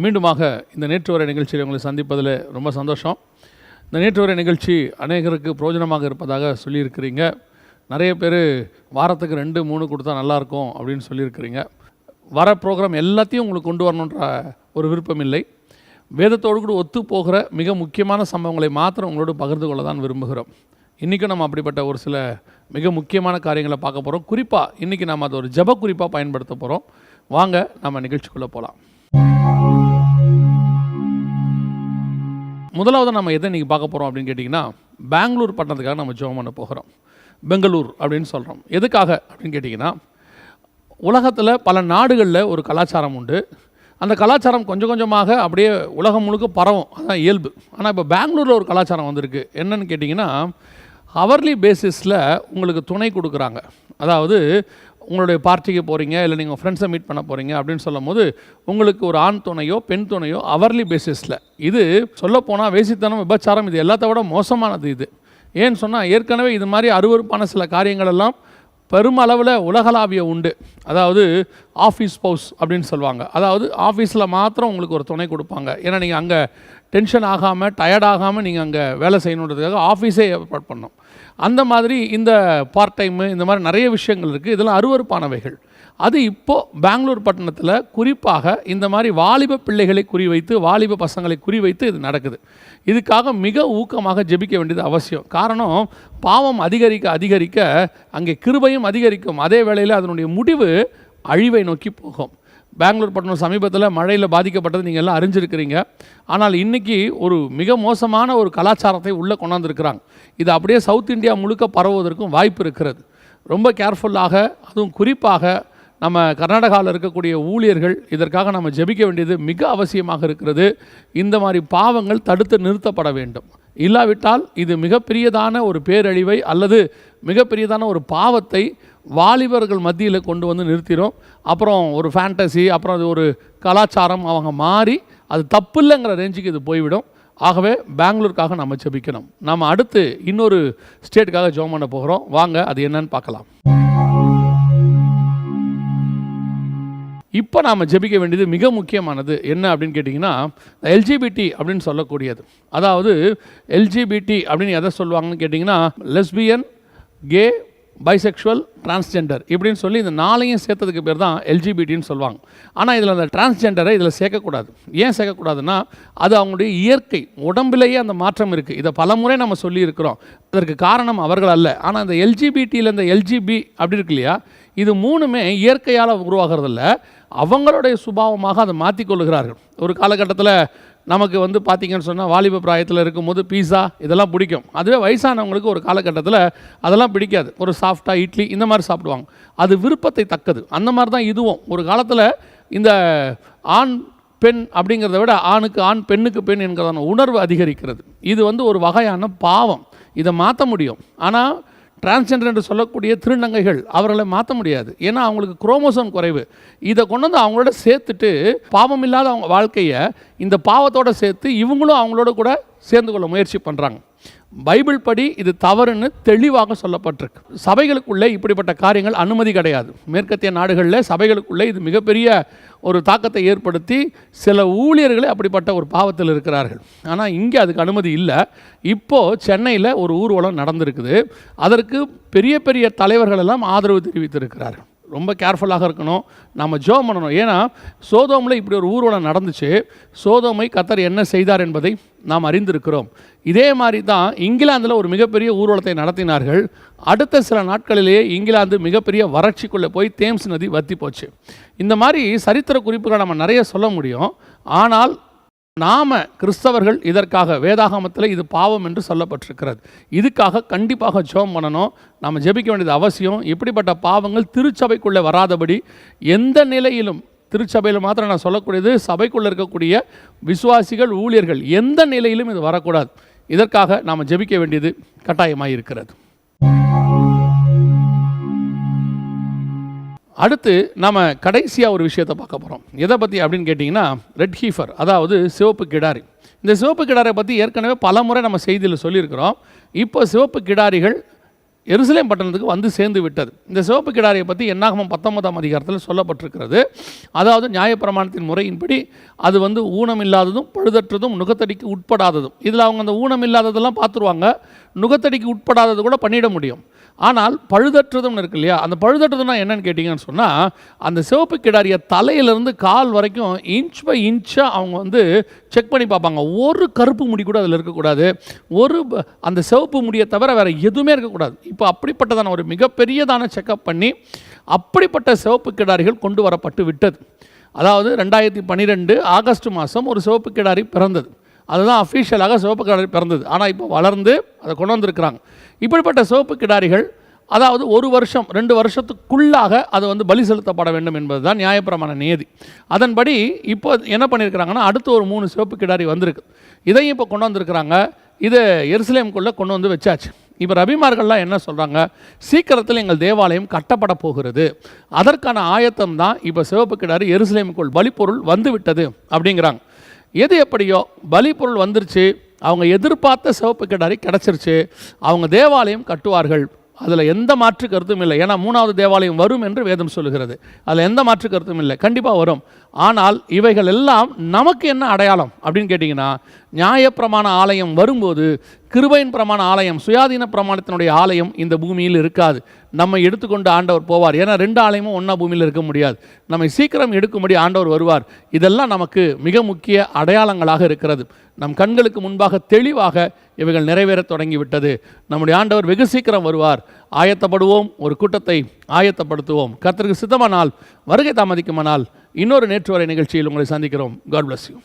மீண்டுமாக இந்த நேற்று வரை நிகழ்ச்சியில் உங்களை சந்திப்பதில் ரொம்ப சந்தோஷம். இந்த நேற்று வரை நிகழ்ச்சி அநேகருக்கு பிரயோஜனமாக இருப்பதாக சொல்லியிருக்கிறீங்க. நிறைய பேர் வாரத்துக்கு ரெண்டு மூணு கொடுத்தா நல்லாயிருக்கும் அப்படின்னு சொல்லியிருக்கிறீங்க. வர ப்ரோக்ராம் எல்லாத்தையும் உங்களுக்கு கொண்டு வரணுன்ற ஒரு விருப்பம் இல்லை. வேதத்தோடு கூட ஒத்து போகிற மிக முக்கியமான சம்பவங்களை மாத்திரம் உங்களோடு பகிர்ந்து கொள்ள தான் விரும்புகிறோம். இன்றைக்கும் நம்ம அப்படிப்பட்ட ஒரு சில மிக முக்கியமான காரியங்களை பார்க்க போகிறோம் குறிப்பாக இன்றைக்கி நம்ம அதை ஒரு ஜப குறிப்பாக பயன்படுத்த போகிறோம் வாங்க நம்ம நிகழ்ச்சிக்குள்ளே போகலாம் முதலாவது நம்ம எதை இன்றைக்கி பார்க்க போகிறோம் அப்படின்னு கேட்டிங்கன்னா பெங்களூர் பட்டணத்துக்காக நம்ம ஜோம் பண்ண போகிறோம். பெங்களூர் அப்படின்னு சொல்கிறோம் எதுக்காக அப்படின்னு கேட்டிங்கன்னா உலகத்தில் பல நாடுகளில் ஒரு கலாச்சாரம் உண்டு. அந்த கலாச்சாரம் கொஞ்சம் கொஞ்சமாக அப்படியே உலகம் முழுக்க பரவும். அதான் இயல்பு. ஆனால் இப்போ பெங்களூரில் ஒரு கலாச்சாரம் வந்திருக்கு. என்னன்னு கேட்டிங்கன்னா ஹவர்லி பேசிஸில் உங்களுக்கு துணை கொடுக்குறாங்க. அதாவது உங்களுடைய பார்ட்டிக்கு போகிறீங்க இல்லை நீங்கள் ஃப்ரெண்ட்ஸை மீட் பண்ண போகிறீங்க அப்படின்னு சொல்லும் போது உங்களுக்கு ஒரு ஆண் துணையோ பெண் துணையோ அவர்லி பேசிஸில் இது சொல்லப்போனால் வேசித்தனம் விபச்சாரம் இது எல்லாத்த விட மோசமானது இது. ஏன்னு சொன்னால் ஏற்கனவே இது மாதிரி அருவருப்பான சில காரியங்கள் எல்லாம் பெருமளவில் உலகளாவிய உண்டு. அதாவது ஆஃபீஸ் பவுஸ் அப்படின்னு சொல்லுவாங்க. அதாவது ஆஃபீஸில் மாத்திரம் உங்களுக்கு ஒரு துணை கொடுப்பாங்க. ஏன்னா நீங்கள் அங்கே டென்ஷன் ஆகாமல் டயர்ட் ஆகாமல் நீங்கள் அங்கே வேலை செய்யணுன்றதுக்காக ஆஃபீஸே ஏற்பாடு பண்ணோம் அந்த மாதிரி இந்த பார்ட் டைமு இந்த மாதிரி நிறைய விஷயங்கள் இருக்குது இதெல்லாம் அருவருப்பானவைகள். அது இப்போது பெங்களூர் பட்டணத்தில் குறிப்பாக இந்த மாதிரி வாலிப பிள்ளைகளை குறிவைத்து வாலிப பசங்களை குறிவைத்து இது நடக்குது. இதுக்காக மிக ஊக்கமாக ஜெபிக்க வேண்டியது அவசியம். காரணம் பாவம் அதிகரிக்க அதிகரிக்க அங்கே கிருபையும் அதிகரிக்கும். அதே வேளையில் அதனுடைய முடிவு அழிவை நோக்கி போகும். பெங்களூர் பட்டணம் சமீபத்தில் மழையில் பாதிக்கப்பட்டது நீங்கள் எல்லாம் அறிஞ்சிருக்கிறீங்க. ஆனால் இன்றைக்கி ஒரு மிக மோசமான ஒரு கலாச்சாரத்தை உள்ளே கொண்டாந்துருக்கிறாங்க. இது அப்படியே சவுத் இந்தியா முழுக்க பரவுவதற்கும் வாய்ப்பு இருக்கிறது. ரொம்ப கேர்ஃபுல்லாக அதுவும் குறிப்பாக நம்ம கர்நாடகாவில் இருக்கக்கூடிய ஊழியர்கள் இதற்காக நம்ம ஜெபிக்க வேண்டியது மிக அவசியமாக இருக்கிறது. இந்த மாதிரி பாவங்கள் தடுத்து நிறுத்தப்பட வேண்டும். இல்லாவிட்டால் இது மிகப்பெரியதான ஒரு பேரழிவை அல்லது மிகப்பெரியதான ஒரு பாவத்தை வாலிபர்கள் மத்தியில் கொண்டு வந்து நிறுத்திடும் அப்புறம் ஒரு ஃபேண்டசி அப்புறம் அது ஒரு கலாச்சாரம் அவங்க மாறி அது தப்பில்லைங்கிற ரேஞ்சுக்கு இது போய்விடும். ஆகவே பெங்களூருக்காக நம்ம ஜெபிக்கணும். நம்ம அடுத்து இன்னொரு ஸ்டேட்டுக்காக ஜோம் பண்ண போகிறோம். வாங்க அது என்னன்னு பார்க்கலாம். இப்போ நாம் ஜெபிக்க வேண்டியது மிக முக்கியமானது. என்ன அப்படின்னு கேட்டிங்கன்னா எல்ஜிபிடி அப்படின்னு சொல்லக்கூடியது. அதாவது எல்ஜிபிடி அப்படின்னு எதை சொல்லுவாங்கன்னு கேட்டிங்கன்னா லெஸ்பியன் கே பைசெக்ஷுவல் டிரான்ஸ்ஜெண்டர் இப்படின்னு சொல்லி இந்த நாளையும் சேர்த்ததுக்கு பேர் தான் எல்ஜிபிடின்னு சொல்லுவாங்க. ஆனால் இதில் அந்த டிரான்ஸ்ஜெண்டரை இதில் சேர்க்கக்கூடாது. ஏன் சேர்க்கக்கூடாதுன்னா அது அவங்களுடைய இயற்கை உடம்பிலேயே அந்த மாற்றம் இருக்குது இதை பலமுறை நம்ம சொல்லியிருக்கிறோம். அதற்கு காரணம் அவர்கள் அல்ல. ஆனால் இந்த எல்ஜிபிடியில் இந்த எல்ஜிபி அப்படி இருக்கு இல்லையா? இது மூணுமே இயற்கையால் உருவாகிறதில்ல. அவங்களுடைய சுபாவமாக அதை மாற்றிக்கொள்ளுகிறார்கள் ஒரு காலகட்டத்தில் நமக்கு வந்து பார்த்திங்கன்னு சொன்னால் வாலிப பிராயத்தில் இருக்கும்போது பீஸா இதெல்லாம் பிடிக்கும். அதுவே வயசானவங்களுக்கு ஒரு காலகட்டத்தில் அதெல்லாம் பிடிக்காது. ஒரு சாஃப்டாக இட்லி இந்த மாதிரி சாப்பிடுவாங்க. அது விருப்பத்தை தக்கது. அந்த மாதிரி தான் இதுவும். ஒரு காலத்தில் இந்த ஆண் பெண் அப்படிங்கிறத விட ஆணுக்கு ஆண் பெண்ணுக்கு பெண் என்கிறதான உணர்வு அதிகரிக்கிறது. இது வந்து ஒரு வகையான பாவம். இதை மாற்ற முடியும். ஆனால் டிரான்ஸ்ஜெண்டர் என்று சொல்லக்கூடிய திருநங்கைகள் அவர்களை மாற்ற முடியாது. ஏன்னா அவங்களுக்கு குரோமோசோம் குறைவு. இதை கொண்டு வந்து அவங்களோட சேர்த்துட்டு பாவம் இல்லாத அவங்க வாழ்க்கையை இந்த பாவத்தோடு சேர்த்து இவங்களும் அவங்களோட கூட சேர்ந்து கொள்ள முயற்சி பண்ணுறாங்க பைபிள் படி இது தவறுன்னு தெளிவாக சொல்லப்பட்டிருக்கு. சபைகளுக்குள்ளே இப்படிப்பட்ட காரியங்கள் அனுமதி கிடையாது. மேற்கத்திய நாடுகளில் சபைகளுக்குள்ளே இது மிகப்பெரிய ஒரு தாக்கத்தை ஏற்படுத்தி சில ஊழியர்களே அப்படிப்பட்ட ஒரு பாவத்தில் இருக்கிறார்கள். ஆனால் இங்கே அதுக்கு அனுமதி இல்லை. இப்போது சென்னையில் ஒரு ஊர்வலம் நடந்திருக்குது. அதற்கு பெரிய பெரிய தலைவர்கள் எல்லாம் ஆதரவு தெரிவித்திருக்கிறார்கள். ரொம்ப கேர்ஃபுல்லாக இருக்கணும். நம்ம ஜோம் பண்ணணும். ஏன்னா சோதோமில் இப்படி ஒரு ஊர்வலம் நடந்துச்சு. சோதோமை கத்தர் என்ன செய்தார் என்பதை நாம் அறிந்திருக்கிறோம். இதே மாதிரி தான் இங்கிலாந்தில் ஒரு மிகப்பெரிய ஊர்வலத்தை நடத்தினார்கள். அடுத்த சில நாட்களிலேயே இங்கிலாந்து மிகப்பெரிய வறட்சிக்குள்ளே போய் தேம்ஸ் நதி வத்தி போச்சு. இந்த மாதிரி சரித்திர குறிப்புகளை நம்ம நிறைய சொல்ல முடியும். ஆனால் நாம கிறிஸ்தவர்கள் இதற்காக வேதாகமத்தில் இது பாவம் என்று சொல்லப்பட்டிருக்கிறது. இதுக்காக கண்டிப்பாக ஜோம் பண்ணணும். நாம் ஜெபிக்க வேண்டியது அவசியம். இப்படிப்பட்ட பாவங்கள் திருச்சபைக்குள்ளே வராதபடி எந்த நிலையிலும் திருச்சபையில் மாத்திரம் நான் சொல்லக்கூடியது சபைக்குள்ளே இருக்கக்கூடிய விசுவாசிகள் ஊழியர்கள் எந்த நிலையிலும் இது வரக்கூடாது. இதற்காக நாம் ஜெபிக்க வேண்டியது கட்டாயமாக இருக்கிறது அடுத்து நாம் கடைசியாக ஒரு விஷயத்தை பார்க்க போகிறோம் எதை பற்றி அப்படின்னு கேட்டிங்கன்னா ரெட் ஹீஃபர் அதாவது சிவப்பு கிடாரி. இந்த சிவப்பு கிடாரை பற்றி ஏற்கனவே பல முறை நம்ம செய்தியில் சொல்லியிருக்கிறோம். இப்போ சிவப்பு கிடாரிகள் எருசலேம் பட்டணத்துக்கு வந்து சேர்ந்து விட்டது. இந்த சிவப்பு கிடாரியை பற்றி என்னாகமம் பத்தொன்பதாம் அதிகாரத்தில் சொல்லப்பட்டிருக்கிறது. அதாவது நியாயப்பிரமாணத்தின் முறையின்படி அது வந்து ஊனம் இல்லாததும் பழுதற்றதும் நுகத்தடிக்கு உட்படாததும். இதில் அவங்க அந்த ஊனம் இல்லாததெல்லாம் பார்த்துருவாங்க. நுகத்தடிக்கு உட்படாதது கூட பண்ணிட முடியும். ஆனால் பழுதற்றதும்னு இருக்கு இல்லையா? அந்த பழுதற்றதுனா என்னன்னு கேட்டிங்கன்னு சொன்னால் அந்த சிவப்பு கிடாரிய தலையிலேருந்து கால் வரைக்கும் இன்ச் பை இன்ச்சாக அவங்க வந்து செக் பண்ணி பார்ப்பாங்க. ஒரு கருப்பு முடி கூட அதில் இருக்கக்கூடாது. ஒரு ப- அந்த சிவப்பு முடியை தவிர வேறு எதுவுமே இருக்கக்கூடாது. இப்போ அப்படிப்பட்டதான ஒரு மிகப்பெரியதான செக்கப் பண்ணி அப்படிப்பட்ட சிவப்பு கிடாரிகள் கொண்டு வரப்பட்டு விட்டது. அதாவது ரெண்டாயிரத்தி பன்னிரெண்டு ஆகஸ்ட் மாதம் ஒரு சிவப்பு கிடாரி பிறந்தது. அதுதான் அஃபீஷியலாக சிவப்பு கிடாரி பிறந்தது. ஆனால் இப்போ வளர்ந்து அதை கொண்டு வந்திருக்கிறாங்க. இப்படிப்பட்ட சிவப்பு கிடாரிகள் அதாவது ஒரு வருஷம் ரெண்டு வருஷத்துக்குள்ளாக அது வந்து பலி செலுத்தப்பட வேண்டும் என்பது தான் நியாயப்பிரமான நியதி. அதன்படி இப்போ என்ன பண்ணியிருக்கிறாங்கன்னா அடுத்து ஒரு மூணு சிவப்பு கிடாரி வந்திருக்கு. இதையும் இப்போ கொண்டு வந்திருக்கிறாங்க. இது எருசலேமுக்குள்ளே கொண்டு வந்து வச்சாச்சு. இப்போ ரபிமார்கள்லாம் என்ன சொல்கிறாங்க சீக்கிரத்தில் எங்கள் தேவாலயம் கட்டப்பட போகிறது. அதற்கான ஆயத்தம் தான் இப்போ சிவப்பு கிடாரி எருசலேமுக்குள் பலிப்பொருள் வந்து விட்டது அப்படிங்கிறாங்க. எது எப்படியோ பலிப்பொருள் வந்துருச்சு அவங்க எதிர்பார்த்த சிவப்பு கிடாரி கிடச்சிருச்சு அவங்க தேவாலயம் கட்டுவார்கள். அதில் எந்த மாற்று கருத்தும் இல்லை. ஏன்னா மூணாவது தேவாலயம் வரும் என்று வேதம் சொல்லுகிறது. அதில் எந்த மாற்று கருத்தும் இல்லை. கண்டிப்பாக வரும். ஆனால் இவைகள் எல்லாம் நமக்கு என்ன அடையாளம் அப்படின்னு கேட்டிங்கன்னா நியாயப்பிரமாண ஆலயம் வரும்போது கிருபையின் பிரமாண ஆலயம் சுயாதீன பிரமாணத்தினுடைய ஆலயம் இந்த பூமியில் இருக்காது. நம்மை எடுத்துக்கொண்டு ஆண்டவர் போவார். ஏன்னா ரெண்டு ஆலயமும் ஒன்றா பூமியில் இருக்க முடியாது. நம்மை சீக்கிரம் எடுக்கும்படி ஆண்டவர் வருவார். இதெல்லாம் நமக்கு மிக முக்கிய அடையாளங்களாக இருக்கிறது. நம் கண்களுக்கு முன்பாக தெளிவாக இவைகள் நிறைவேறத் தொடங்கிவிட்டது. நம்முடைய ஆண்டவர் வெகு சீக்கிரம் வருவார். ஆயத்தப்படுவோம் ஒரு கூட்டத்தை ஆயத்தப்படுத்துவோம். கர்த்தருக்கு சித்தமானால் வருகை தாமதிக்குமானால் இன்னொரு நேற்று வரை நிகழ்ச்சியில் உங்களை சந்திக்கிறோம். God bless you